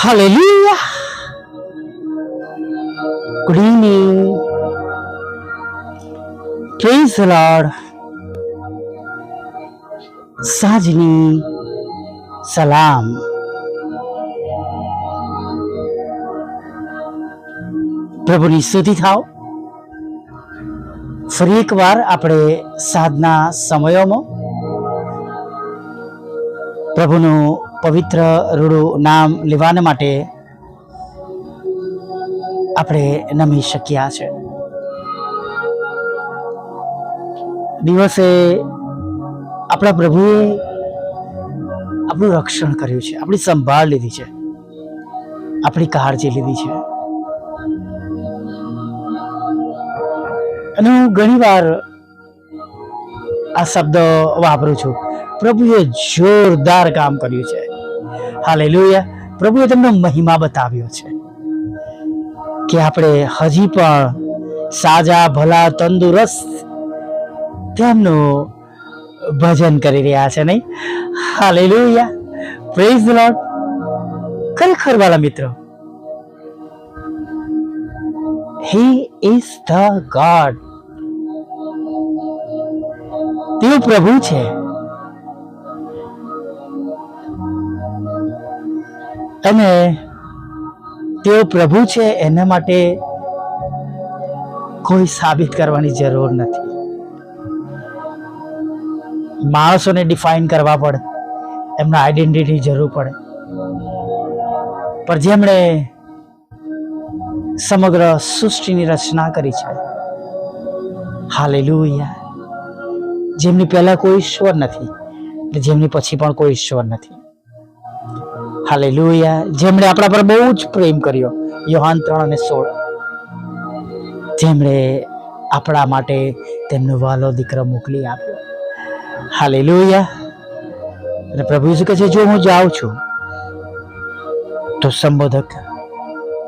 Hallelujah. Good evening. Praise the Lord. સાંજની સલામ પ્રભુની સ્તુતિ થાવ ફરી એકવાર આપણે સાધના સમયોમાં પ્રભુનું પવિત્ર રૂડું નામ લેવાને માટે આપણે નમી શક્યા છે. દિવસે આપણા પ્રભુએ આપણું રક્ષણ કર્યું છે, આપણી સંભાળ લીધી છે, આપણી કાળજી લીધી છે. અને હું ઘણીવાર આ શબ્દ વાપરું છું. પ્રભુએ જોરદાર કામ કર્યું છે. હાલેલુયા. પ્રભુએ તેમનો મહિમા બતાવ્યો છે કે આપણે હજી પણ સાજા, ભલા, તંદુરસ્ત તેમનું ભજન કરી રહ્યા છે નહીં? હાલેલુયા. પ્રેઝ લોર્ડ ખરેખર વાલા મિત્રો હી ઇઝ ધ ગોડ તે પ્રભુ છે. અને તેઓ પ્રભુ છે, એના માટે કોઈ સાબિત કરવાની જરૂર નથી. માણસોને ડિફાઇન કરવા પડે, એમના આઈડેન્ટિટી જરૂર પડે. પણ જેમણે સમગ્ર સૃષ્ટિની રચના કરી છે હાલે જેમની પહેલા કોઈ ઈશ્વર નથી એટલે જેમની પછી પણ કોઈ ઈશ્વર નથી. હાલેલુયા. જેમણે આપણા પર બહુ જ પ્રેમ કર્યો, યોહાન ત્રણ અને સોળ. જેમણે આપણા માટે તેમનો વાલો દીકરો મોકલી આપ્યો. હાલે લુયા અને પ્રભુ શું કહે છે, જો હું જાઉં છું, તો સંબોધક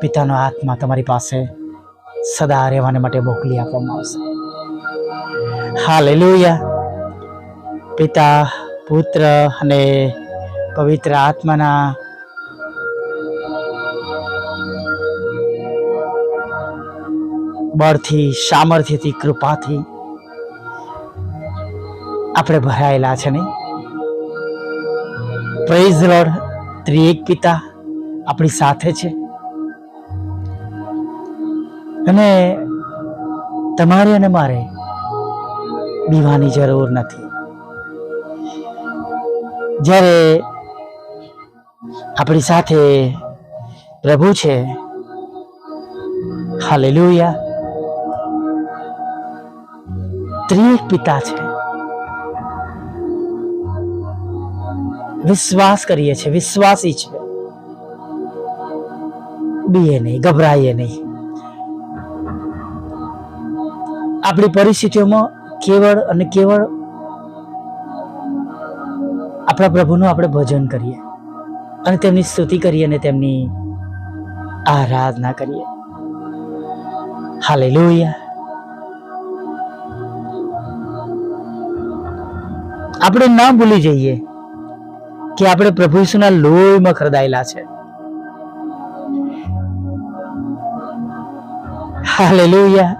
પિતાનો આત્મા તમારી પાસે સદા રહેવાને માટે મોકલી આપવામાં આવશે. હાલેલુયા. પિતા, પુત્ર અને પવિત્ર આત્માના બળથી, સામર્થ્યથી, કૃપાથી આપણે ભરાયેલા છે નહીં? પ્રેઝ લોર્ડ ત્રિએક પિતા આપણી સાથે છે. અને તમારે અને મારે બીવાની જરૂર નથી. જ્યારે આપણી સાથે પ્રભુ છે. હાલેલુયા. ત્રિએક પિતા છે. વિશ્વાસ કરીએ છીએ, વિશ્વાસી છે. બીએ નહીં, ગભરાઈએ નહીં. આપણી પરિસ્થિતિઓમાં કેવળ અને કેવળ આપણા પ્રભુનું આપણે ભજન કરીએ અને તેમની સ્તુતિ કરીએ અને તેમની આરાધના કરીએ. હાલેલુયા. આપણે ના ભૂલી જઈએ કે આપણે પ્રભુ ઈસુના લોહીમાં ખરદાયેલા છે. હાલેલુયા.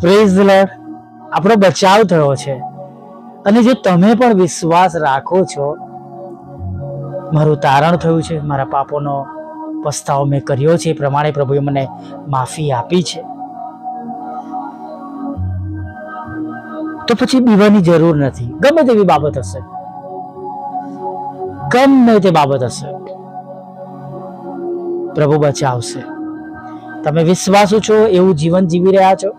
પ્રેઝ લોર્ડ આપણો બચાવ થયો છે. અને જો તમે પણ વિશ્વાસ રાખો છો, મારું તારણ થયું છે, મારા પાપોનો પસ્તાવો મેં કર્યો છે એ પ્રમાણે પ્રભુએ મને માફી આપી છે. તો પછી બીવાની જરૂર નથી. ગમે તેવી બાબત હશે. ગમે તે બાબત હશે. પ્રભુ બચાવશે. તમે વિશ્વાસુ છો, એવું જીવન જીવી રહ્યા છો?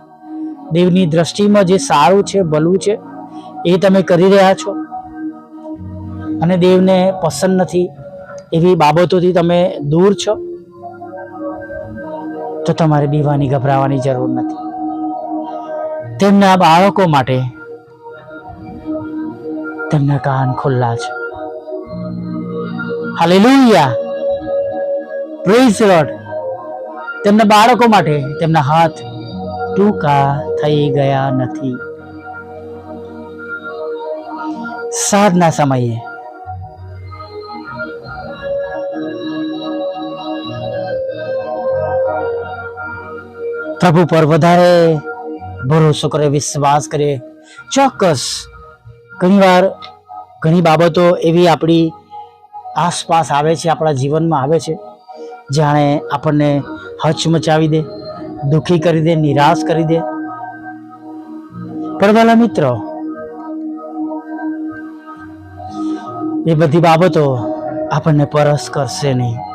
દેવની દ્રષ્ટિમાં જે સારું છે, ભલું છે, એ તમે કરી રહ્યા છો? અને દેવને પસંદ નથી એવી બાબતોથી તમે દૂર છો? તો તમારે બીવાની ગભરાવાની જરૂર નથી. તેમના બાળકો માટે તેમના કાન ખુલ્લા છે. હાલેલુયા. પ્રેઝ લોર્ડ તેમના બાળકો માટે તેમના હાથ ટૂંકા થઈ ગયા નથી. સાંજના સમયે પ્રભુ પર વધારે ભરોસો કરે, વિશ્વાસ કરે. ચોક્કસ, ઘણીવાર ઘણી બાબતો એવી આપણી આસપાસ આવે છે, આપણા જીવનમાં આવે છે, જાણે આપણને હચમચાવી દે, દુઃખી કરી દે, નિરાશ કરી દે. પણ વાલા મિત્રો, એ બધી બાબતો આપણને પરસ કરશે નહીં.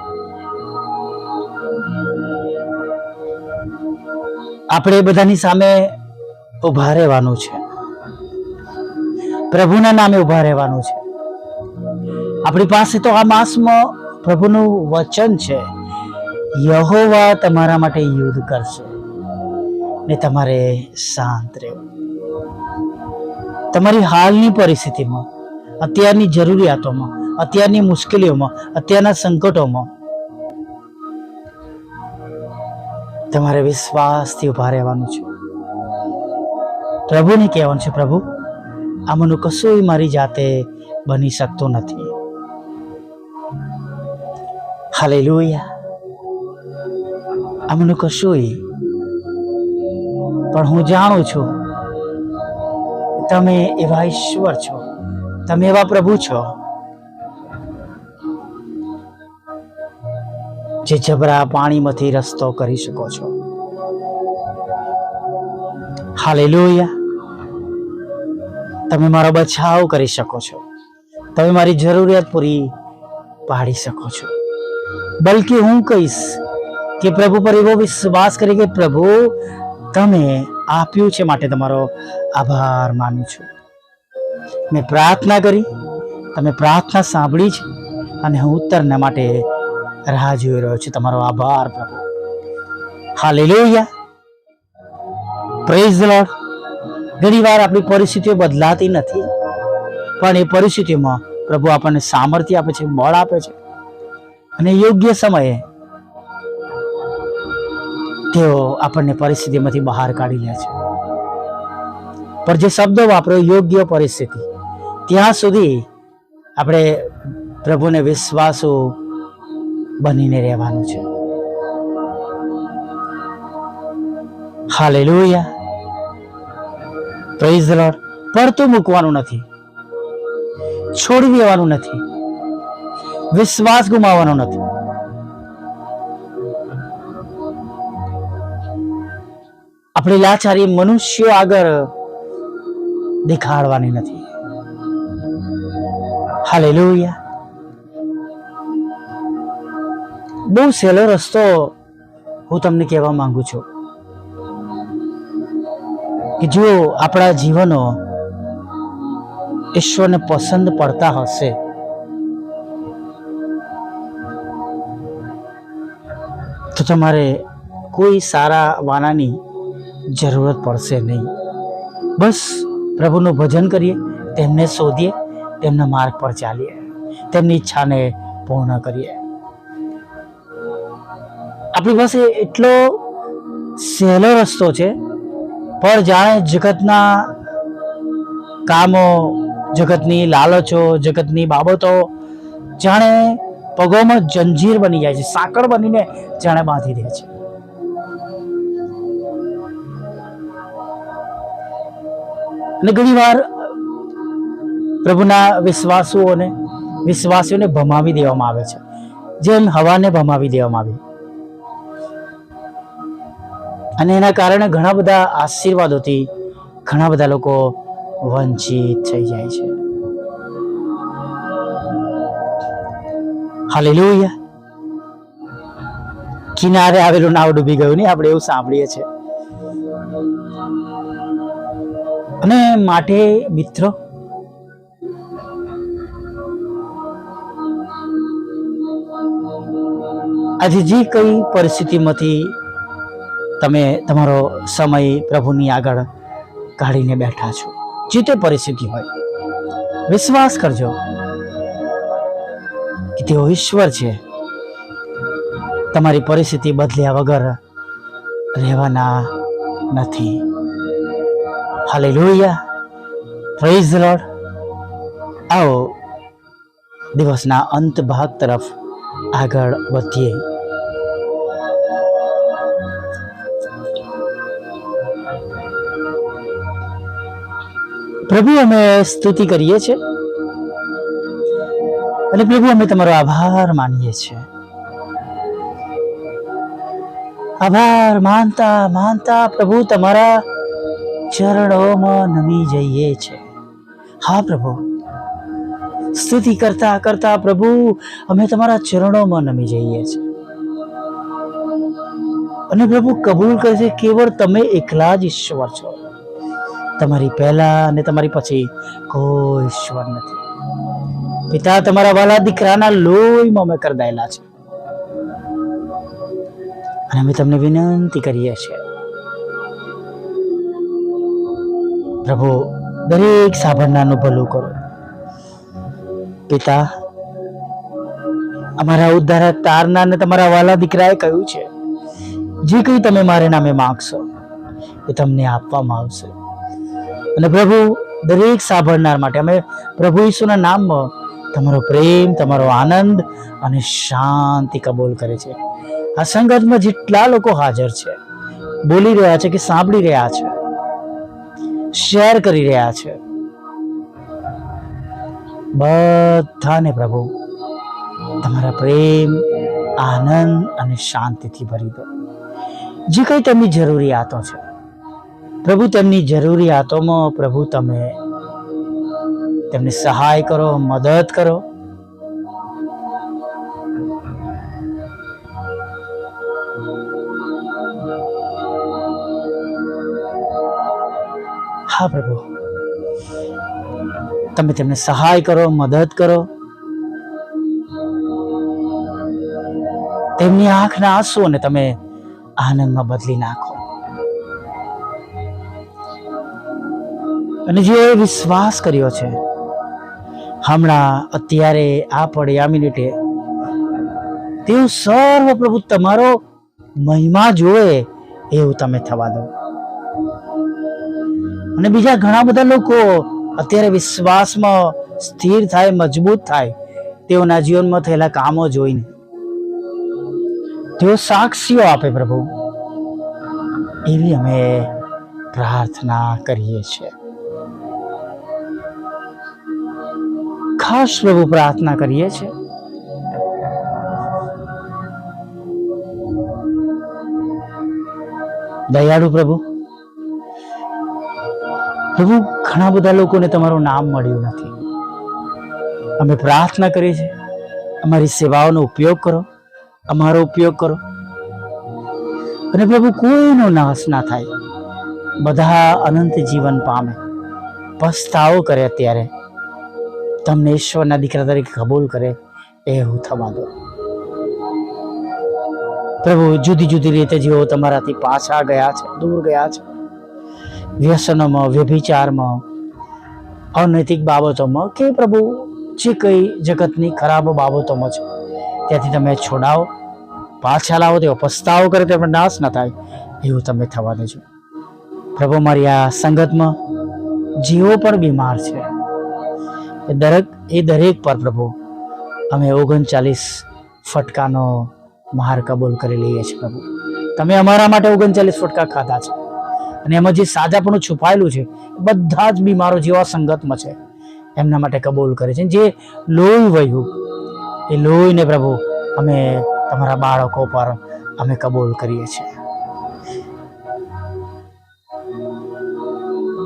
આપણે બધાની સામે ઊભા રહેવાનું છે. પ્રભુના નામે ઊભા રહેવાનું છે. આપણી પાસે તો આ માસમાં પ્રભુનું વચન છે. યહોવા તમારા માટે યુદ્ધ કરશે ને તમારે શાંત રહેવું. તમારી હાલની પરિસ્થિતિમાં, અત્યારની જરૂરિયાતોમાં, અત્યારની મુશ્કેલીઓમાં, અત્યારના સંકટોમાં તમારે વિશ્વાસથી ઊભા રહેવાનું છે. પ્રભુને કહેવાનું છે, પ્રભુ આમાંનું કશું મારી જાતે બની શકતું નથી. હાલે લોહિયા આમનું કશું પણ હું જાણું છું, તમે એવા ઈશ્વર છો, તમે એવા પ્રભુ છો. જે જબરા પાણીમાંથી રસ્તો કરી શકો છો. હાલે તમે મારો બચાવ કરી શકો છો. તમે મારી જરૂરિયાત પૂરી પાડી શકો છો. બલકી હું કહીશ કે પ્રભુ પર એવો વિશ્વાસ કરી કે પ્રભુ, તમે આપ્યું છે માટે તમારો આભાર માનું છું. મેં પ્રાર્થના કરી, તમે પ્રાર્થના સાંભળી છે અને હું ઉત્તરના માટે રાહ જોઈ રહ્યો છે. તમારો આભાર, પ્રભુ. હાલેલુયા. પ્રેઝ લોર્ડ ઘણી વાર આપણી પરિસ્થિતિઓ બદલાતી નથી. પણ એ પરિસ્થિતિમાં પ્રભુ આપણને સામર્થ્ય આપે છે, બળ આપે છે. અને યોગ્ય સમયે તેઓ આપણને પરિસ્થિતિમાંથી બહાર કાઢી લે છે. પણ જે શબ્દો વાપરો, યોગ્ય પરિસ્થિતિ, ત્યાં સુધી આપણે પ્રભુને વિશ્વાસુ બનીને રહેવાનું છે. હાલેલુયા. પ્રેઝ ધ લોર્ડ પડતું મૂકવાનું નથી. છોડી દેવાનું નથી. વિશ્વાસ ગુમાવવાનો નથી. આપણી લાચારી મનુષ્યો આગળ દેખાડવાની નથી. હાલેલુયા. બહુ સહેલો રસ્તો હું તમને કહેવા માંગુ છું. કે જો આપણા જીવનો ઈશ્વરને પસંદ પડતા હશે. તો તમારે કોઈ સારા વાનાની જરૂરત પડશે નહીં. બસ પ્રભુનું ભજન કરીએ, તેમને શોધીએ, તેમના માર્ગ પર ચાલીએ, તેમની ઈચ્છાને પૂર્ણ કરીએ. આપણી પાસે એટલો સહેલો રસ્તો છે. પણ જાણે જગતના કામો, જગતની લાલચો, જગતની બાબતો જાણે પગોમાં જંજીર બની જાય છે, સાંકળ બનીને જાણે બાંધી દે છે. અને ઘણી વાર પ્રભુના વિશ્વાસુઓને, વિશ્વાસીઓને ભમાવી દેવામાં આવે છે. જેમ હવાને ભમાવી દેવામાં આવી. અને એના કારણે ઘણા બધા આશીર્વાદોથી ઘણા બધા લોકો વંચિત થઈ જાય છે. હાલેલુયા. કિનારે આવેલું નાવ ડૂબી ગયું નહીં આપણે એવું સાંભળીએ છીએ અને માટે મિત્રો, આજે જે કઈ પરિસ્થિતિમાંથી તમે તમારો સમય પ્રભુની આગળ કાઢીને બેઠા છો. જે તે પરિસ્થિતિ હોય, વિશ્વાસ કરજો કે તેઓ ઈશ્વર છે. તમારી પરિસ્થિતિ બદલ્યા વગર રહેવાના નથી. હાલેલુયા પ્રેઝ ધ આવો દિવસના અંત ભાગ તરફ આગળ વધીએ. પ્રભુ, અમે સ્તુતિ કરીએ છીએ. અને પ્રભુ, અમે તમારો આભાર માનીએ છીએ. આભાર, માનતા માનતા પ્રભુ, તમારા ચરણોમાં નમી જઈએ છે હા પ્રભુ, સ્તુતિ કરતા કરતા પ્રભુ, અમે તમારા ચરણોમાં નમી જઈએ છીએ. અને પ્રભુ, કબૂલ કરે છે કેવળ તમે એકલા જ ઈશ્વર છો. તમારી પહેલા અને તમારી પછી કોઈ ઈશ્વર નથી. પિતા તમારા વાલા દીકરાના લોહીમાં અમે કરદાયેલા છે. અને અમે તમને વિનંતી કરીએ છીએ. પ્રભુ, દરેક સાંભળનારનું ભલું કરો. પિતા, અમારા ઉદ્ધારક તારના અને તમારા વાલા દીકરાએ કહ્યું છે. જે કંઈ તમે મારે નામે માગશો, એ તમને આપવામાં આવશે. અને પ્રભુ દરેક સાંભળનાર માટે અમે પ્રભુ ઈસુના નામમાં તમારો પ્રેમ, તમારો આનંદ અને શાંતિ કબૂલ કરે છે. આ સંગતમાં જેટલા લોકો હાજર છે, બોલી રહ્યા છે કે સાંભળી રહ્યા છે, શેર કરી રહ્યા છે. બધાને પ્રભુ, તમારા પ્રેમ, આનંદ અને શાંતિથી ભરી દો. જે કંઈ તેમની જરૂરિયાતો છે પ્રભુ, તેમની જરૂરિયાતોમાં પ્રભુ, તમે તેમને સહાય કરો, મદદ કરો. હા પ્રભુ, તમે તેમને સહાય કરો, મદદ કરો. તેમની આંખના આંસુઓને તમે આનંદમાં બદલી નાખો. અને જે વિશ્વાસ કર્યો છે, હમણાં અત્યારે આ પડે આ મિનિટે તેવું સર્વ પ્રભુ તમારો મહિમા જોવે એવું તમે થવા દો. અને બીજા ઘણા બધા લોકો અત્યારે વિશ્વાસમાં સ્થિર થાય, મજબૂત થાય, તેઓના જીવનમાં થયેલા કામો જોઈને. તેઓ સાક્ષીઓ આપે પ્રભુ. એવી અમે પ્રાર્થના કરીએ છીએ. ખાસ પ્રભુ પ્રાર્થના કરીએ છીએ. દયાળુ પ્રભુ પ્રભુ, ઘણા બધા લોકોને તમારું નામ મળ્યું નથી. અમે પ્રાર્થના કરીએ છીએ, અમારી સેવાઓનો ઉપયોગ કરો, અમારો ઉપયોગ કરો. અને પ્રભુ, કોઈનો નાશ ના થાય. બધા અનંત જીવન પામે. પસ્તાવો કરે અત્યારે. તમને ઈશ્વરના દીકરા તરીકે કબૂલ કરે એ હું થવા દો પ્રભુ, જુદી જુદી રીતે જેઓ તમારાથી પાછા ગયા છે, દૂર ગયા છે. વ્યસનોમાં, વ્યભિચારમાં, અનૈતિક બાબતોમાં કે પ્રભુ, જે કઈ જગતની ખરાબ બાબતોમાં છે, ત્યાંથી તમે છોડાવો, પાછા લાવો, તેઓ પસ્તાવો કરે તેમને નાશ ન થાય, એવું તમે થવા દેજો. પ્રભુ, મારી આ સંગતમાં જેઓ પણ બીમાર છે. એ દરેક એ દરેક પર પ્રભુ અમે ઓગણચાલીસ ફટકાનો માર કબૂલ કરી લઈએ છીએ પ્રભુ. તમે અમારા માટે ઓગણચાલીસ ફટકા ખાધા છે. અને એમાં જે સાજાપણું છુપાયેલું છે બધા જ બીમારો જેવા સંગતમાં છે. એમના માટે કબૂલ કરે છે જે લોહી વહ્યું, એ લોહીને પ્રભુ અમે તમારા બાળકો પર અમે કબૂલ કરીએ છીએ.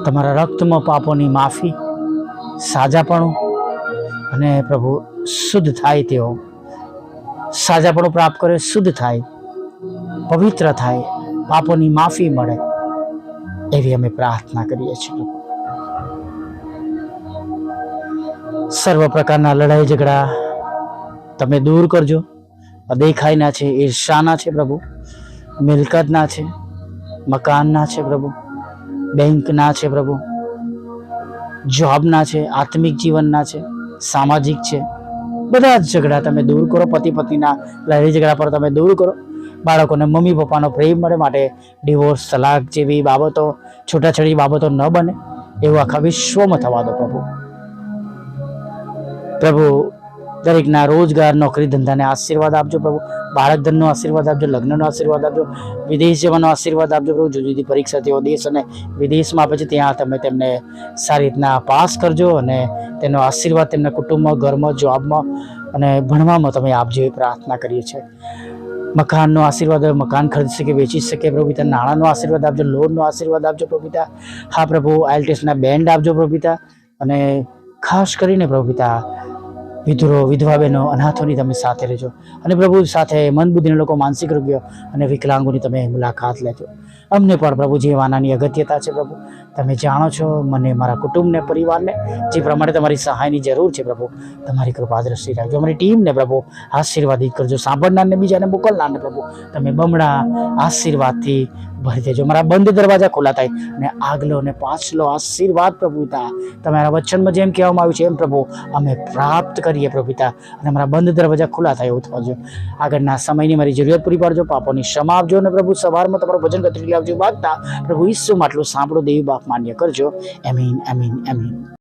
તમારા રક્તમાં પાપોની માફી સાજાપણું અને પ્રભુ શુદ્ધ થાય તેઓ. સાજાપણું પ્રાપ્ત કરે શુદ્ધ થાય, પવિત્ર થાય, પાપોની માફી મળે એવી અમે પ્રાર્થના કરીએ છીએ સર્વ પ્રકારના લડાઈ ઝઘડા તમે દૂર કરજો. દેખાયના છે, ઈર્ષાના છે પ્રભુ. મિલકતના છે, મકાનના છે પ્રભુ. બેંકના છે પ્રભુ. જોબના છે, આત્મિક જીવનના છે, સામાજિક છે, બધા જ ઝઘડા તમે દૂર કરો પતિ પત્નીના લહેરી ઝઘડા પર તમે દૂર કરો. બાળકોને મમ્મી પપ્પાનો પ્રેમ મળે માટે ડિવોર્સ, તલાક જેવી બાબતો, છૂટાછેડી બાબતો ન બને. એવું આખા વિશ્વમાં થવા દો પ્રભુ. પ્રભુ દરેકના રોજગાર, નોકરી ધંધાને આશીર્વાદ આપજો પ્રભુ. બાળક ધનનો આશીર્વાદ આપજો, લગ્નનો આશીર્વાદ આપજો, વિદેશ જવાનો આશીર્વાદ આપજો પ્રભુ. જુદી જુદી પરીક્ષા તેઓ દેશ અને વિદેશમાં આપે છે. ત્યાં તમે તેમને સારી રીતના પાસ કરજો અને તેનો આશીર્વાદ તેમના કુટુંબમાં, ઘરમાં, જોબમાં અને ભણવામાં તમે આપજો એ પ્રાર્થના કરીએ છીએ. મકાનનો આશીર્વાદ મકાન ખરીદી શકે, વેચી શકે પ્રભુ પિતા. નાણાંનો આશીર્વાદ આપજો, લોનનો આશીર્વાદ આપજો પ્રભુ પિતા. હા પ્રભુ, આઈએલટીએસના બેન્ડ આપજો પ્રભુ પિતા. અને ખાસ કરીને પ્રભુ પિતા વિધુરો, વિધવા બહેનો, અનાથોની તમે સાથે રહેજો. અને પ્રભુ સાથે મન બુદ્ધિના લોકો, માનસિક રોગીઓ અને વિકલાંગોની તમે મુલાકાત લેજો. અમને પણ પ્રભુ જીવવાનાની અગત્યતા છે પ્રભુ. તમે જાણો છો, મને મારા કુટુંબને, પરિવારને, જે પ્રમાણે તમારી સહાયની જરૂર છે પ્રભુ. તમારી કૃપા દ્રષ્ટિ રાખજો. અમારી ટીમને પ્રભુ આશીર્વાદિત કરજો. સાંભળનારને, બીજાને મોકલનારને પ્રભુ. તમે બમણા આશીર્વાદથી ભરી દેજો. મારા બંધ દરવાજા ખુલ્લા થાય અને આગલો અને પાછલો આશીર્વાદ પ્રભુતા તમારા વચનમાં જેમ કહેવામાં આવ્યું છે એમ પ્રભુ અમે પ્રાપ્ત કરીએ પ્રભુતા અને મારા બંધ દરવાજા ખુલ્લા થાય એવું થજો આગળના સમયની મારી જરૂરિયાત પૂરી પાડજો. પાપોની ક્ષમા આપજો અને પ્રભુ સવારમાં તમારું ભજન કતરી લાવજો વાગતા પ્રભુ ઈસુ માટલું સાંભળો દેવી બાપ માન્ય કરજો. એમીન એમીન એમીન